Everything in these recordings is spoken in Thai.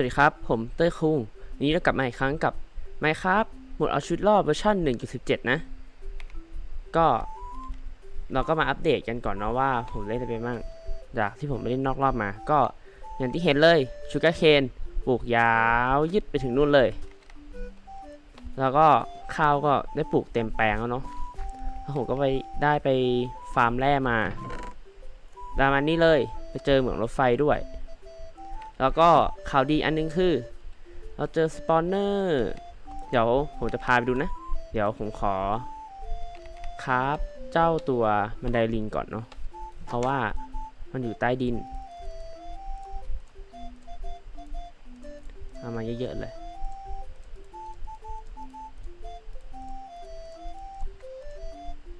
วัสดีครับ ผมเต้ยคุงนี้เรากลับมาอีกครั้งกับ Minecraft หมวดเอาชีวิตรอดเวอร์ชัน1.17 นะ ก็เราก็มาอัปเดตกันก่อนเนาะว่าผมเล่นอะไรไปบ้างจากที่ผมไม่ได้นอกรอบมา ก็อย่างที่เห็นเลยชูการ์เคนปลูกยาวยึดไปถึงนู่นเลย แล้วก็ข้าวก็ได้ปลูกเต็มแปลงแล้วเนาะแล้วผมก็ไปได้ไปฟาร์มแร่มาประมาณนี้เลยไปเจอเหมืองรถไฟด้วย แล้วก็ข่าวดีอันนึงคือ เราเจอสปอนเนอร์เดี๋ยวผมจะพาไปดูนะ เดี๋ยวผมขอคราฟเจ้าตัวบันไดลิงก่อนเนาะเพราะว่ามันอยู่ใต้ดินเอามาเยอะๆเลย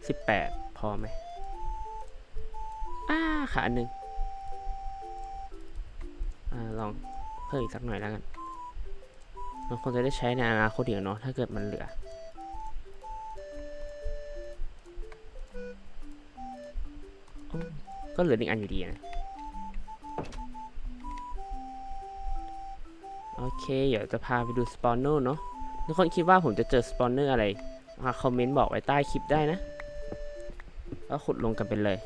สิบแปดพอไหมอ้าขาหนึ่ง ลองเพิ่มอีกสักหน่อยแล้วกันมันคงจะได้ใช้ในอนาคตอีกเนาะถ้าเกิดมันเหลือก็เหลือหนึ่งอันอยู่ดีนะ โอเค เดี๋ยวจะพาไปดูสปอนเนอร์เนาะทุกคนคิดว่าผมจะเจอสปอนเนอร์อะไรมาคอมเมนต์บอกไว้ใต้คลิปได้นะ ก็ขุดลงกันไปเลย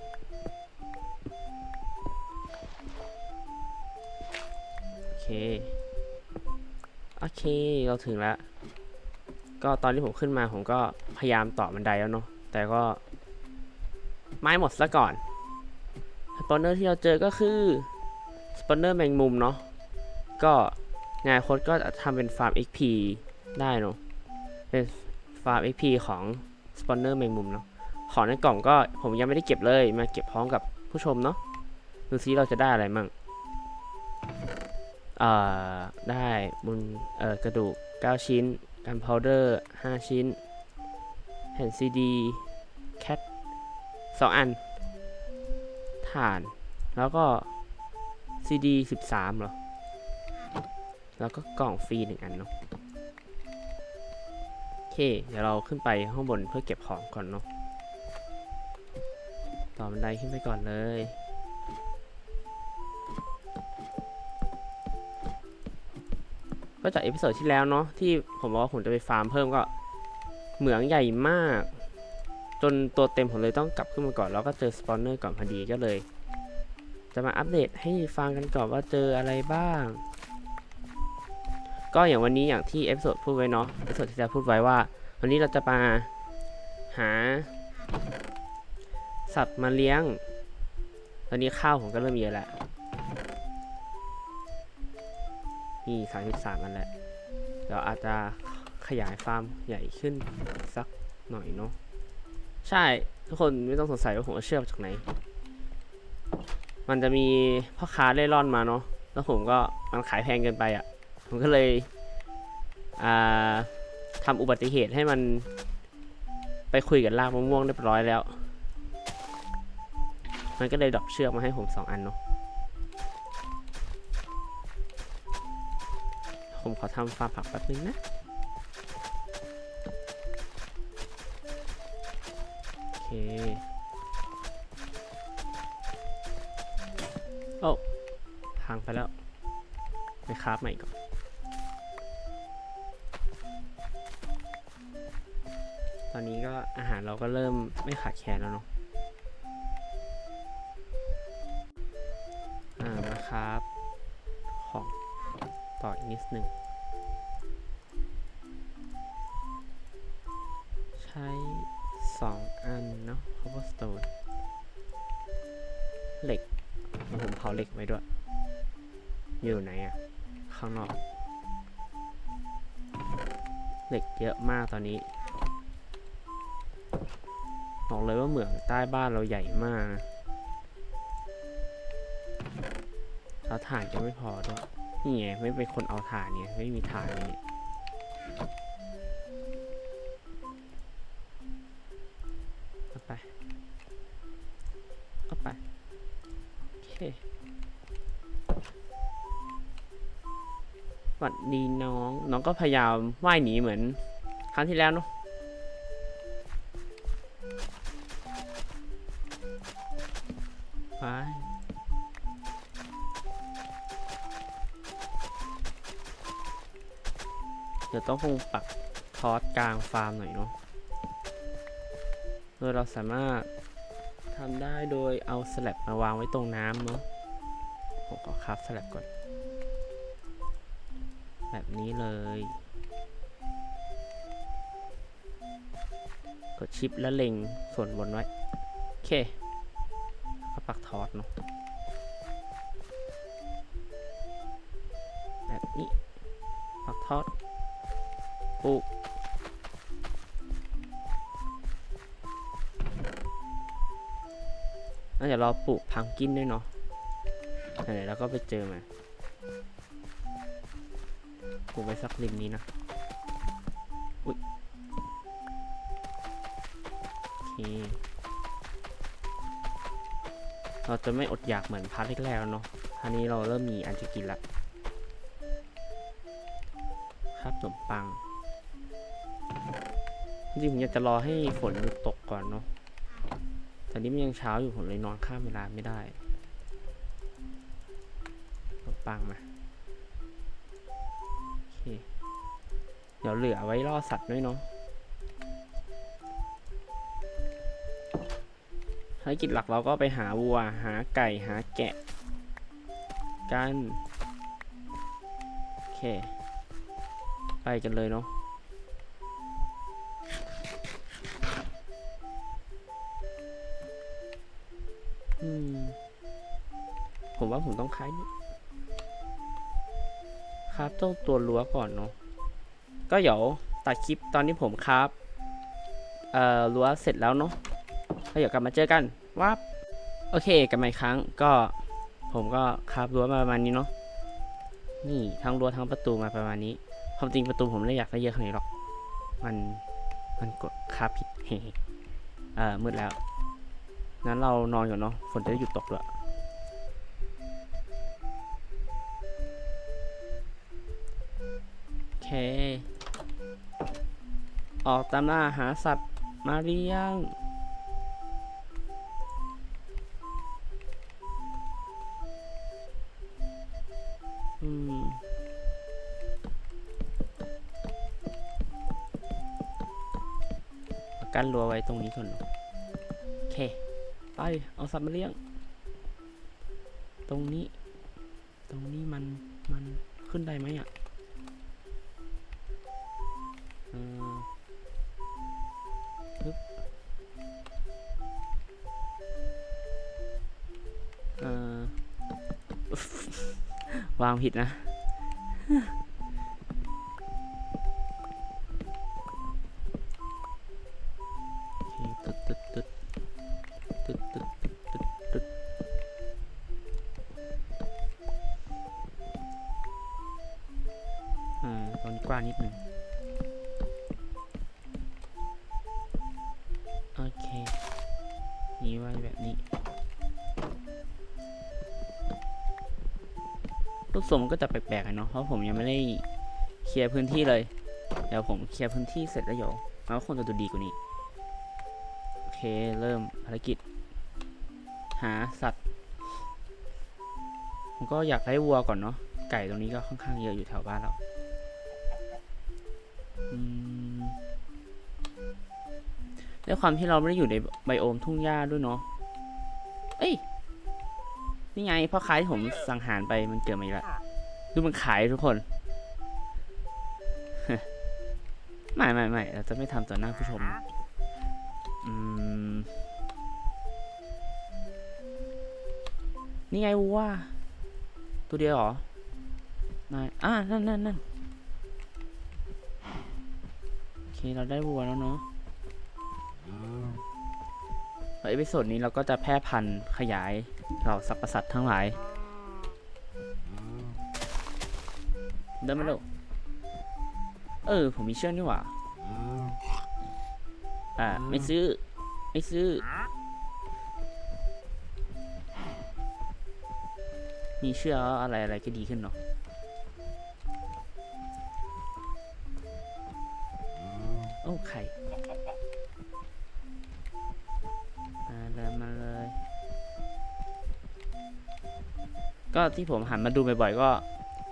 เค โอเค เราถึงแล้ว ก็ตอนที่ผมขึ้นมาผมก็พยายามต่อบันไดแล้วเนาะ แต่ก็ ไม้หมดซะก่อน สปอนเนอร์ที่เราเจอก็คือ สปอนเนอร์แมงมุมเนาะ ก็งานโคดก็ทำเป็นฟาร์ม XP ได้เนาะ เป็นฟาร์ม XP ของสปอนเนอร์แมงมุมเนาะ ของในกล่องก็ผมยังไม่ได้เก็บเลย มาเก็บพร้อมกับผู้ชมเนาะ ดูซิเราจะได้อะไรมั่ง ได้บุญกระดูก 9 ชิ้น กันพาวเดอร์ 5 ชิ้น แผ่นซีดีแคท2อันถ่าน แล้วก็ซีดี13เหรอ แล้วก็กล่องฟรีหนึ่งอันเนาะโอเค เดี๋ยวเราขึ้นไปข้างบนเพื่อเก็บของก่อนเนาะต่อบันไดขึ้นไปก่อนเลย ก็จากเอพิโซดที่แล้วเนาะที่ผมบอกว่าผมจะไปฟาร์มเพิ่มก็เหมืองใหญ่มาก จนตัวเต็มผมเลยต้องกลับขึ้นมาก่อน แล้วก็เจอสปอนเนอร์ก่อนพอดีก็เลย จะมาอัปเดตให้ฟังกันก่อนว่าเจออะไรบ้าง ก็อย่างวันนี้อย่างที่เอพิโซดพูดไว้เนาะเอพิโซดที่จะพูดไว้ว่า วันนี้เราจะมาหา สัตว์มาเลี้ยง ตอนนี้ข้าวผมก็เริ่มเยอะแล้ว นี่สามสิบสามนั่นแหละเดี๋ยวอาจจะขยายฟาร์มใหญ่ขึ้นสักหน่อยเนาะ ใช่ทุกคนไม่ต้องสงสัยว่าผมเชื่อมาจากไหน มันจะมีพ่อค้าเล่ร่อนมาเนาะ แล้วผมก็มันขายแพงเกินไปอะ่ะ ผมก็เลยอ่าทำอุบัติเหตุให้มันไปคุยกับลากมะม่วงเรียบร้อยแล้ว มันก็เลยดรอปเชือกมาให้ผมสองอันเนาะ อทำฟาร์มผักแป๊บนึงนะโอเคโอ้พังไปแล้ว ไปคราฟใหม่ก่อนตอนนี้ก็อาหารเราก็เริ่มไม่ขาดแคลนแล้วเนาะอ่ามาครับของต่ออีกนิดหนึ่ง เหล็กผมเผาเหล็กไว้ด้วย อยู่ไหนอะข้างนอก เหล็กเยอะมากตอนนี้ บอกเลยว่าเหมืองใต้บ้านเราใหญ่มากนะแล้วถ่านจะไม่พอด้วยนี่ไงไม่เป็นคนเอาถ่านเนี่ยไม่มีถ่านเลยเนี่ย ดีน้อง น้องก็พยายามว่ายหนีเหมือน ครั้งที่แล้วเนาะไปดี๋ยวต้องคงปักทอสกลางฟาร์มหน่อยเนาะ โดยเราสามารถทำได้โดยเอาสลับมาวางไว้ตรงน้ำเนาะ ผมขอคับสลับก่อน แบบนี้เลย กดชิปแล้วเล็งส่วนบนไว้ โอเคก็ปักทอสเนาะแบบนี้ ปักทอดปลูกน่าจะรอปลูกพังกินด้วยเนาะไหนแล้วก็ไปเจอมา กูไว้สักริมนี้นะ อุ๊ยโอเค เราจะไม่อดอยากเหมือนพาร์ทแรกๆแล้วเนาะคราวนี้เราเริ่มมีอันจะกินละ ครับขนมปัง จริงๆผมอยากจะรอให้ฝนหยุดตกก่อนเนาะแต่นี้มันยังเช้าอยู่ผมเลยนอนข้ามเวลาไม่ได้ขนมปังมา เคเดี๋ยวเหลือไว้ล่อสัตว์ด้วยเนาะภารกิจหลักเราก็ไปหาวัว หาไก่ หาแกะ กัน โอเค ไปกันเลยเนาะ ผมว่าผมต้องคล้ายนี่ ครับเจ้าตัวรั้วก่อนเนาะก็เดี๋ยวตัดคลิปตอนที่ผมครับเอ่อรั้วเสร็จแล้วเนาะแล้วเดี๋ยวกลับมาเจอกันวับโอเคกลับมาอีกครั้งก็ผมก็ครับรั้วมาประมาณนี้เนาะนี่ทั้งรั้วทั้งประตูมาประมาณนี้ความจริงประตูผมไม่อยากได้เยอะขนาดนี้หรอก มันมันกดคาบผิดเฮ้เออมืดแล้วงั้นเรานอนก่อนเนาะฝนจะได้หยุดตกด้วย เค ออกตามล่าหาสัตว์มาเลี้ยงอืมกันรัวไว้ตรงนี้ก่อนโอเค ไป เอาสัตว์มาเลี้ยง ตรงนี้ ตรงนี้มัน มันขึ้นได้ไหมอะ วางผิดนะอ่าตอนกว้างนิดหนึ่งโอเค นี้ไว้แบบนี้ รูปทรงมันก็จะแปลกๆเนาะเพราะผมยังไม่ได้เคลียร์พื้นที่เลยเดี๋ยวผมเคลียร์พื้นที่เสร็จแล้วเดี๋ยวมันก็คงจะดูดีกว่านี้โอเคเริ่มภารกิจ หาสัตว์ผมก็อยากได้วัวก่อนเนาะไก่ตรงนี้ก็ค่อนข้างเยอะอยู่แถวบ้านเราด้วยความที่เราไม่ได้อยู่ในไบโอมทุ่งหญ้าด้วยเนาะเอ้ย นี่ไงพ่อค้าที่ผมสังหารไปมันเกิดมาอีกแล้วดูมันขายทุกคนไม่ไม่ไม่เราจะไม่ทำต่อหน้าผู้ชมอืมนี่ไงวัวตัวเดียวเหรอนายอ่านั่นนั่นนั่นโอเค เราได้วัวแล้วเนาะในเอพิโซดนี้เราก็จะแพร่พันธุ์ขยาย เหล่าสรรพสัตว์ทั้งหลาย เดินมาลูกเออ ผมมีเชือกนี่หว่า อ่า ไม่ซื้อ ไม่ซื้อ มีเชือกอะไรอะไรก็ดีขึ้นเนาะ ที่ผมหันมาดูบ่อยๆก็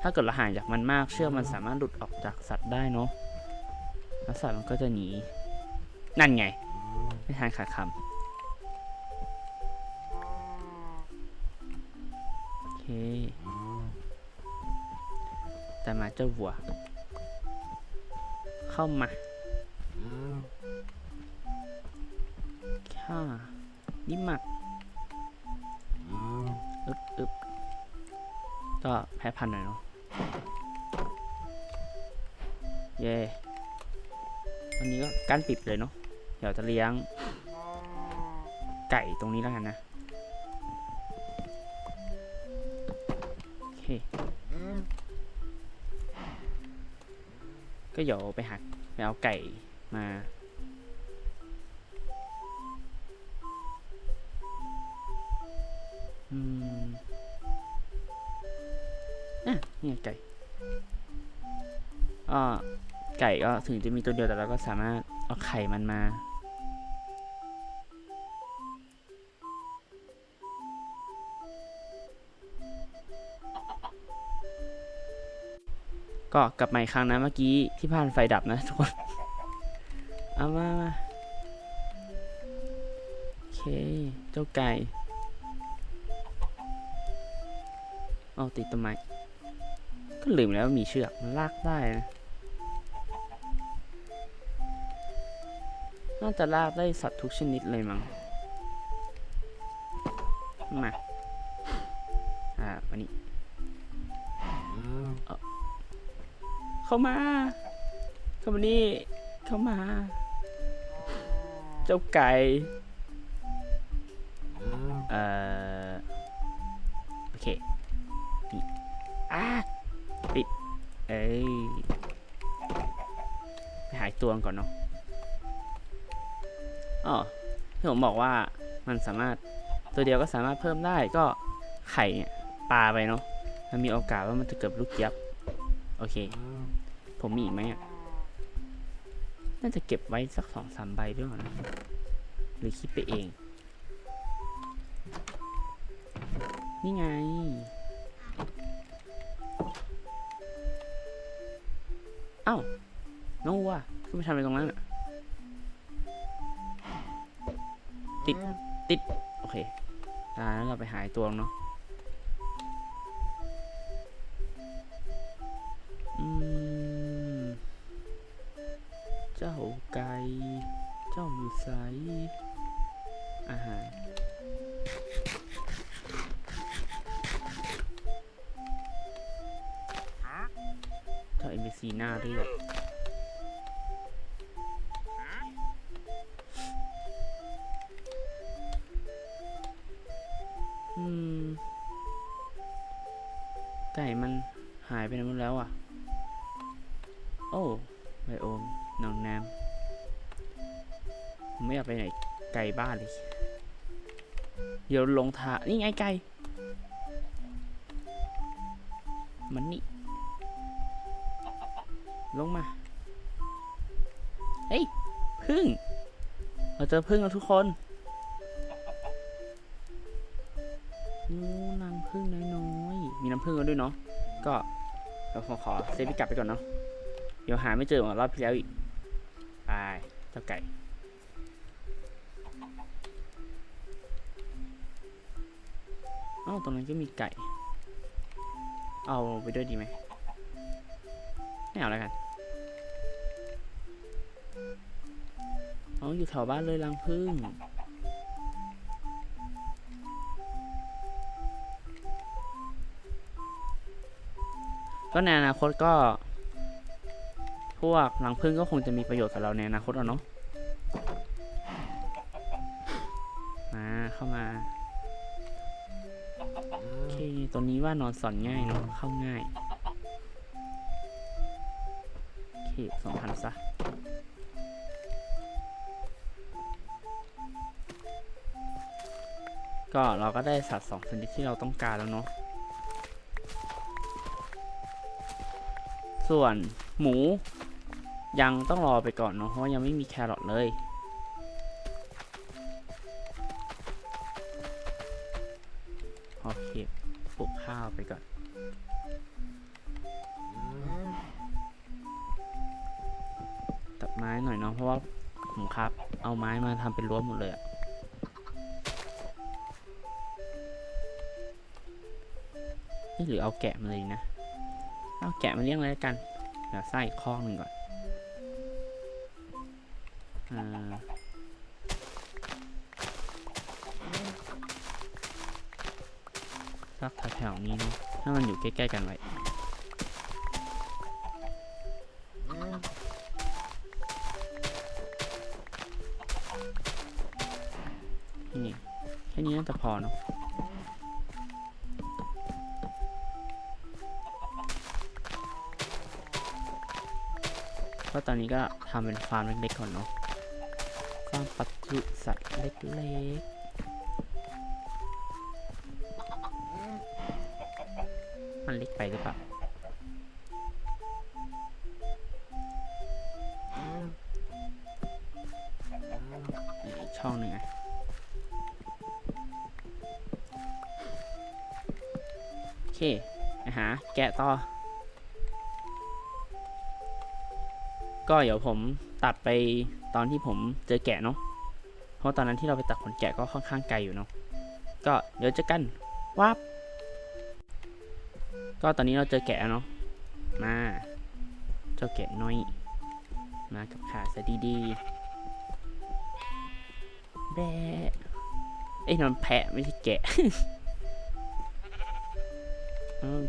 ถ้าเกิดเราห่างจากมันมากเชือกมันสามารถหลุดออกจากสัตว์ได้เนาะแล้วสัตว์มันก็จะหนีนั่นไง ไม่ทานขาดคำโอเคแต่มาเจ้าวัว เข้ามาค่ะนี่หมักอึบอึบ ก็แพ้พันหน่อยเนาะ เย่วันนี้ก็กั้นปิดเลยเนาะ เดี๋ยวจะเลี้ยง ไก่ตรงนี้แล้วกันนะ โอเค ก็เดี๋ยวไปหักไปเอาไก่มา นี่ไก่อ่าไก่ก็ถึงจะมีตัวเดียวแต่เราก็สามารถเอาไข่มันมา ก็กลับมาอีกครั้งนะเมื่อกี้ที่ผ่านไฟดับนะทุกคน เอามามาโอเค เจ้าไก่เอาติดต้นไม้ ก็ลืมแล้วว่ามีเชือกมันลากได้นะน่าจะลากได้สัตว์ทุกชนิดเลยมั้งมา อ่าวันนี้เข้ามา เข้ามานี่ เข้ามา เจ้าไก่ เอ่อ โอเค ตัวก่อนเนาะอ๋อที่ผมบอกว่ามันสามารถตัวเดียวก็สามารถเพิ่มได้ก็ไข่เนี่ยปลาไปเนาะมันมีโอกาสว่ามันจะเกิดลูกเจี๊ยบโอเค ผมมีอีกไหมอะน่าจะเก็บไว้สักสองสามใบด้วยก่อนะหรือคิดไปเอง นี่ไงเอ้า น้องวัวขึ้นไปทำอะไรตรงนั้นอะติดติด โอเคอ่าแล้วเราไปหายตัวเนาะอืมเจ้าไก่ เจ้าอยู่ไสอาหารเจ้าเอ็มซีหน้าเรียก ไก่มันหายไปไหนหมดแล้วอะ โอ้ไบโอมหนองน้ำผมไม่อยากไปไหนไกลบ้านเลย เดี๋ยวลงทางนี่ไงไก่ มันนี่ ลงมา เฮ้ยพึ่ง เราเจอพึ่งแล้วทุกคน มีน้ำพึ่งกันด้วยเนาะก็เราขอขอเซฟพิกัดไปก่อนเนาะเดี๋ยวหาไม่เจอเหมือนรอบที่แล้วอีกไปเจ้าไก่เอ้าตรงนั้นก็มีไก่ เอาไปด้วยดีไหมไม่เอาแล้วกันเอาอยู่แถวบ้านเลยรังพึ่ง ก็ในอนาคตก็ พวกรังพึ่งก็คงจะมีประโยชน์กับเราในอนาคตอะเนาะมาเข้ามาโอเคตัวนี้ว่านอนสอนง่ายเนาะเข้าง่ายโอเคสองพันซะก็เราก็ได้สัตว์สองชนิดที่เราต้องการแล้วเนาะ ส่วนหมู ยังต้องรอไปก่อนเนาะเพราะยังไม่มีแครอทเลยโอเคปลูกข้าวไปก่อนตัดไม้หน่อยเนาะเพราะว่าผมครับ เอาไม้มาทำเป็นรั้วหมดเลยอะนี่หรือเอาแกะมาเลยนะ เอาแกะมาเลี้ยงเลยละกันเดี๋ยวใส่อีกข้อหนึ่งก่อนอ่าสักแถวๆนี้เนาะให้มันอยู่ใกล้ๆกันไว้นี่แค่นี้น่าจะพอเนาะ อนนี้ก็ทำเป็นฟาร์มเล็กๆก่อนเนาะฟาร์มปัจจุสัตว์เล็กๆมันเล็กไปหรือเปล่าช่องหนึ่งอะโอเคนะฮะแกะต่อ ก็เดี๋ยวผมตัดไปตอนที่ผมเจอแกะเนาะ เพราะตอนนั้นที่เราไปตัดขนแกะก็ค่อนข้างไกลอยู่เนาะ ก็เดี๋ยวเจอกันวับก็ตอนนี้เราเจอแกะเนาะ มา เจ้าแกะน้อย มากับขาซะดีๆแบะเอ้ยนอนแพะไม่ใช่แกะ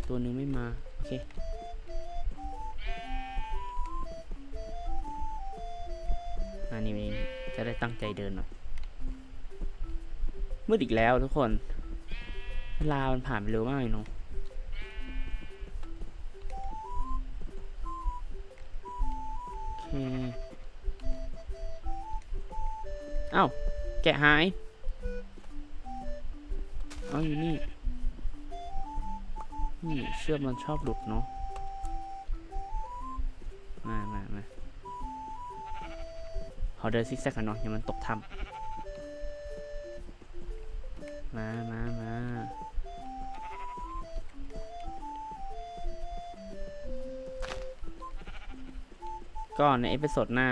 ตัวหนึงไม่มา โอเค นี้จะได้ตั้งใจเดินหน่อยมืดอีกแล้วทุกคน เวลามันผ่านไปเร็วมากเลยเนาะโอเคเอ้าแกะหายเอาอยู่นี่นี่เชือกมันชอบหลุดเนาะ ขอเดินซิกแซกกันเนาะอย่ามันตกถ้ำมามามาก็ในเอพิโซดหน้า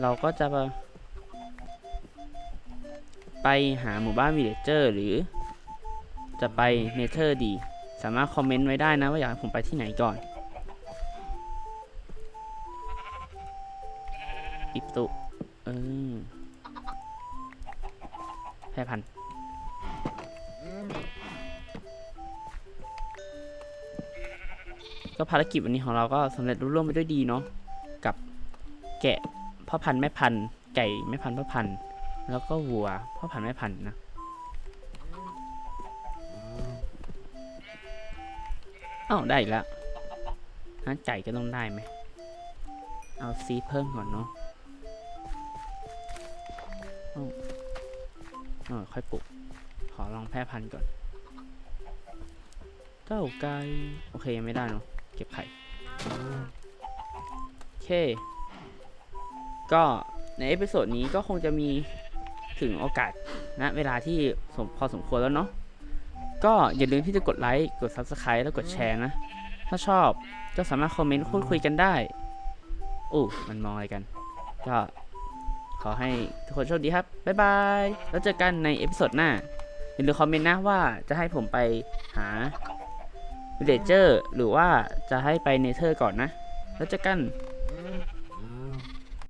เราก็จะไปหาหมู่บ้านวิลเลจเจอร์หรือ จะไปเนเธอร์ดี สามารถคอมเมนต์ไว้ได้นะว่าอยากให้ผมไปที่ไหนก่อน แพร่พันธุ์ก็ภารกิจวันนี้ของเราก็สำเร็จรุ่ร่วงไปด้วยดีเนาะกับแกะพ่อพันธุ์แม่พันธุ์ไก่แม่พันธุ์พ่อพันธุ์แล้วก็วัวพ่อพันธุ์แม่พันธุ์นะอ้าวได้อีกแล้วงั้นไก่ก็ต้องได้ไหมเอาซีเพิ่มก่อนเนาะ เออค่อยปลุกขอลองแพร่พันธุ์ก่อน เจ้าไก่โอเคยังไม่ได้เนาะเก็บไข่โอเค ก็ในเอพิโซดนี้ก็คงจะมีถึงโอกาสนะเวลาที่สมพอสมควรแล้วเนาะก็อย่าลืมที่จะกดไลค์กด Subscribe แล้วกดแชร์นะ ถ้าชอบก็สามารถคอมเมนต์พูดคุยกันได้อู้มันมองอะไรกัน ก็ ขอให้ทุกคนโชคดีครับ บ๊ายบาย แล้วเจอกันในเอพิโซดหน้าอย่าลืมคอมเมนต์นะว่าจะให้ผมไปหาวิลเลเจอร์หรือว่าจะให้ไปเนเธอร์ก่อนนะ แล้วเจอกัน